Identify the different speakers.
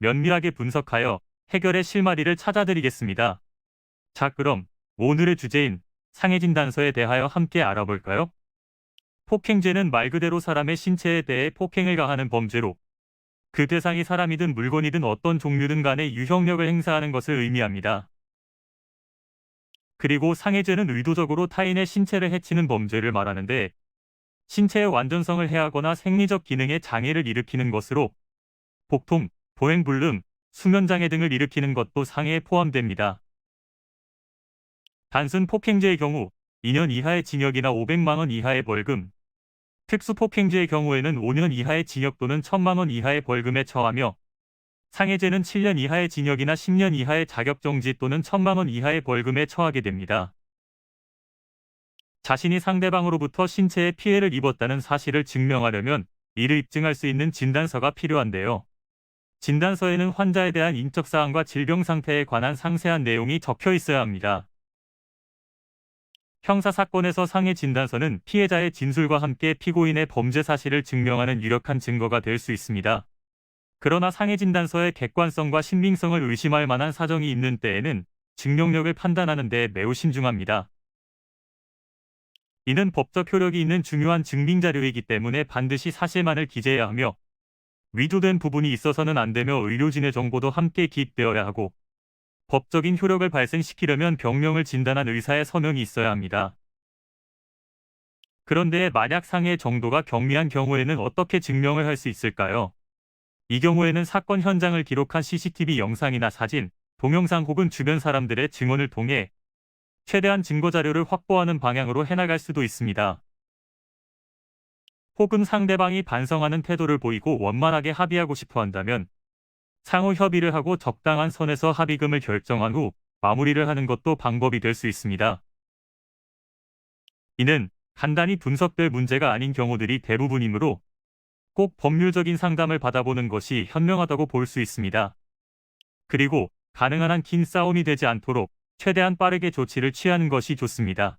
Speaker 1: 면밀하게 분석하여 해결의 실마리를 찾아드리겠습니다. 자, 그럼 오늘의 주제인 상해진단서에 대하여 함께 알아볼까요? 폭행죄는 말 그대로 사람의 신체에 대해 폭행을 가하는 범죄로 그 대상이 사람이든 물건이든 어떤 종류든 간에 유형력을 행사하는 것을 의미합니다. 그리고 상해죄는 의도적으로 타인의 신체를 해치는 범죄를 말하는데 신체의 완전성을 해하거나 생리적 기능에 장애를 일으키는 것으로 복통, 보행불능, 수면장애 등을 일으키는 것도 상해에 포함됩니다. 단순 폭행죄의 경우 2년 이하의 징역이나 500만 원 이하의 벌금, 특수폭행죄의 경우에는 5년 이하의 징역 또는 1000만 원 이하의 벌금에 처하며 상해죄는 7년 이하의 징역이나 10년 이하의 자격정지 또는 1000만 원 이하의 벌금에 처하게 됩니다. 자신이 상대방으로부터 신체에 피해를 입었다는 사실을 증명하려면 이를 입증할 수 있는 진단서가 필요한데요. 진단서에는 환자에 대한 인적 사항과 질병 상태에 관한 상세한 내용이 적혀 있어야 합니다. 형사 사건에서 상해 진단서는 피해자의 진술과 함께 피고인의 범죄 사실을 증명하는 유력한 증거가 될 수 있습니다. 그러나 상해 진단서의 객관성과 신빙성을 의심할 만한 사정이 있는 때에는 증명력을 판단하는 데 매우 신중합니다. 이는 법적 효력이 있는 중요한 증빙 자료이기 때문에 반드시 사실만을 기재해야 하며 위조된 부분이 있어서는 안 되며 의료진의 정보도 함께 기입되어야 하고 법적인 효력을 발생시키려면 병명을 진단한 의사의 서명이 있어야 합니다. 그런데 만약 상해 정도가 경미한 경우에는 어떻게 증명을 할 수 있을까요? 이 경우에는 사건 현장을 기록한 CCTV 영상이나 사진, 동영상 혹은 주변 사람들의 증언을 통해 최대한 증거 자료를 확보하는 방향으로 해나갈 수도 있습니다. 혹은 상대방이 반성하는 태도를 보이고 원만하게 합의하고 싶어 한다면 상호 협의를 하고 적당한 선에서 합의금을 결정한 후 마무리를 하는 것도 방법이 될 수 있습니다. 이는 간단히 분석될 문제가 아닌 경우들이 대부분이므로 꼭 법률적인 상담을 받아보는 것이 현명하다고 볼 수 있습니다. 그리고 가능한 한 긴 싸움이 되지 않도록 최대한 빠르게 조치를 취하는 것이 좋습니다.